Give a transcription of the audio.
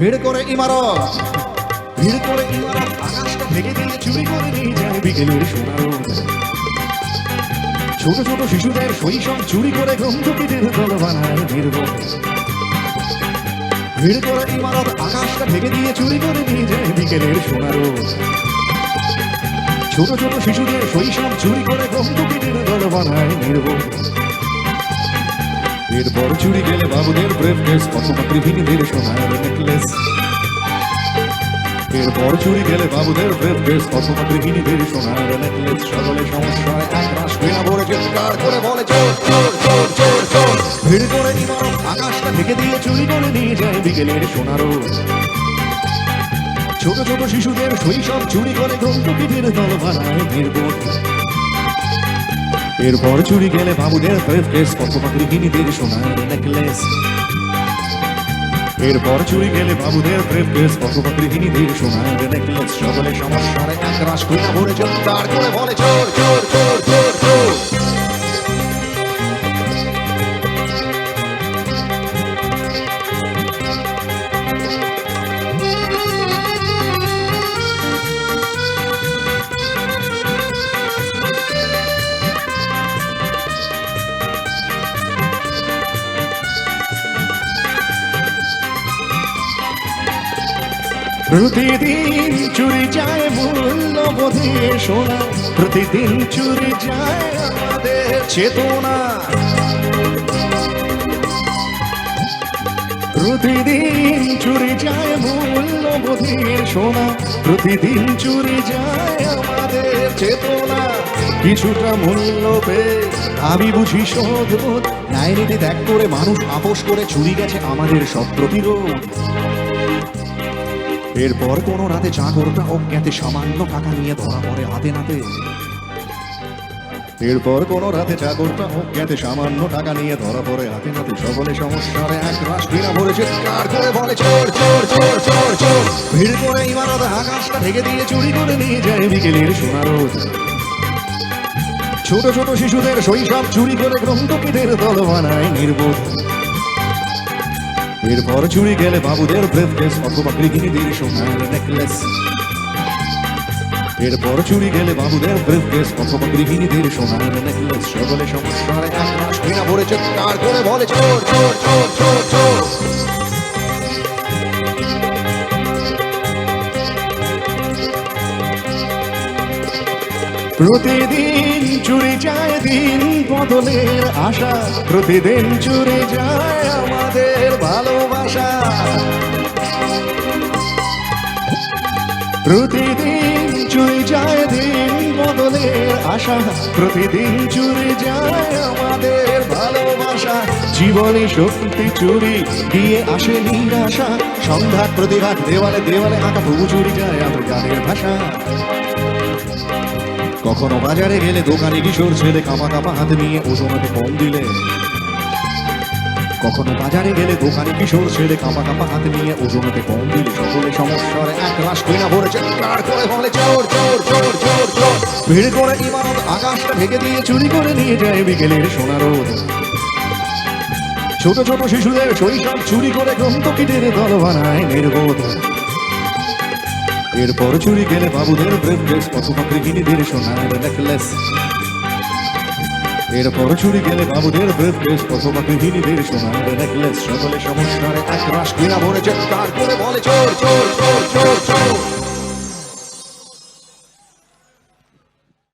ভিড় করে ইমারত। ভিড় করে ইমারত আকাশটা ভেঙে দিয়ে চুরি করে নিয়ে যায় বিকেলের সোনার ছোট ছোট শিশুদের শৈশব চুরি করে গন্ধকিদের দল বানায় নির্বোধ। ভিড় করে ইমারত আকাশটা ভেঙে দিয়ে চুরি করে নিয়ে যায় বিকেলের সোনার ছোট ছোট শিশুদের শৈশব চুরি করে গন্ধকিদের দল বানায় নির্বোধ। এরপর চুরি গেলে বাবুদের ব্রেভ কেস অথবা গৃহিণীদের সোনার নেকলেস এরপর চুরি গেলে বাবুদের ব্রেভ কেস অথবা গৃহিণীদের সোনার নেকলেস সকলে সমস্যায় রাস বিনা ভরে চিৎকার করে বলে, চোর চোর চোর চোর চোর। ভিড় করে ইমারত, আকাশটা ঢেকে দিয়ে চুরি করে নিয়ে যায় বিকেলের সোনারও ছোট ছোট শিশুদের শৈশব চুরি করে গন্তকিদের দল বানায় নির্বোধ। এরপর চুরি গেলে বাবুদের ব্রিফকেস কত গিনিদের সোনার নেকলেস এরপর চুরি গেলে বাবুদের ব্রিফকেস কত অথবা গিনিদের সোনার নেকলেস সকলে সমস্যার এক রাস ভরে তার করে বলে চোর চোর চোর চোর প্রতিদিন চুরি যায় মূল্যবোধে সোনা। প্রতিদিন চুরি যায় আমাদের চেতনা। প্রতিদিন চুরি যায় মূল্যবোধে সোনা। প্রতিদিন চুরি যায় আমাদের চেতনা। কিছুটা মূল্য পেয়ে আমি বুঝি ন্যায় নীতি ত্যাগ করে মানুষ আপোষ করে চুরি গেছে আমাদের সব প্রতিরোধ। এরপর কোন রাতে চাকরটা অজ্ঞাতে সামান্য টাকা নিয়ে ধরা পড়ে হাতে নাতে। এরপর কোন রাতে চাকরটা অজ্ঞাতে সামান্য টাকা নিয়ে ধরা পড়ে হাতে নাতে। সকলে সমস্যার এক রাস বিনা ভরে চিৎকার করে বলে, চোর চোর চোর চোর চোর। ভিড় করে ইমারত আকাশটা ঢেকে দিয়ে চুরি করে নিয়ে যায় বিকেলের সোনারোদ ছোট ছোট শিশুদের শৈশব চুরি করে গ্রন্থকিদের দল বানায় নির্বোধ। এরপর চুরি গেলে বাবুদের ব্রেভ কেস, অথবা গৃহিণীদের সোনার নেকলেস এরপর চুরি গেলে বাবুদের ব্রেভ কেস, অথবা গৃহিণীদের সোনার নেকলেস সকলে সমস্যার এক মাস বিনা ভরে চিৎকার করে বলে চোর চোর চোর চোর চোর। প্রতিদিন চুরি যায় দিন বদলের আশা, প্রতিদিন চুরি যায় প্রতিদিন চুরি যায় দিন বদলের আশা। প্রতিদিন চুরি যায় আমাদের ভালোবাসা। জীবনে শক্তি চুরি, দিয়ে আসে নিরাশা। সন্ধ্যা প্রতিঘাত, দেওয়ালে দেওয়ালে আঁকা তবু চুরি যায় আমার গানের ভাষা। কখনো বাজারে গেলে দোকানে কিশোর ছেলে কাপা কাপা হাত নিয়ে ওজনতে কম দিলে। কখনো বাজারে গেলে দোকানে কিশোর ছেলে কাপা কাপা হাত নিয়ে ওজনতে কম দিলে সকলে সমস্যার এক রাস কইনা ভরে চিৎকার করে বলে, চোর চোর চোর চোর চোর। ভিড় করে ইমারত আকাশটা ঢেকে দিয়ে চুরি করে নিয়ে যায় বিকেলের সোনারোদ ছোট ছোট শিশুদের শৈশব চুরি করে গ্রন্থকিদের দল বানায় নির্বোধ। এরপর চুরি গেলে বাবুদের ব্রেভ কেস অথবা গৃহিণীদের সোনার নেকলেস এরপর ছুরি গেলে বাবুদের ব্রেভ কেস অথবা গৃহিণীদের সোনার নেকলেস সকলে সমস্যার এক রাস কিনা ভরে চিৎকার করে বলে চোর চোর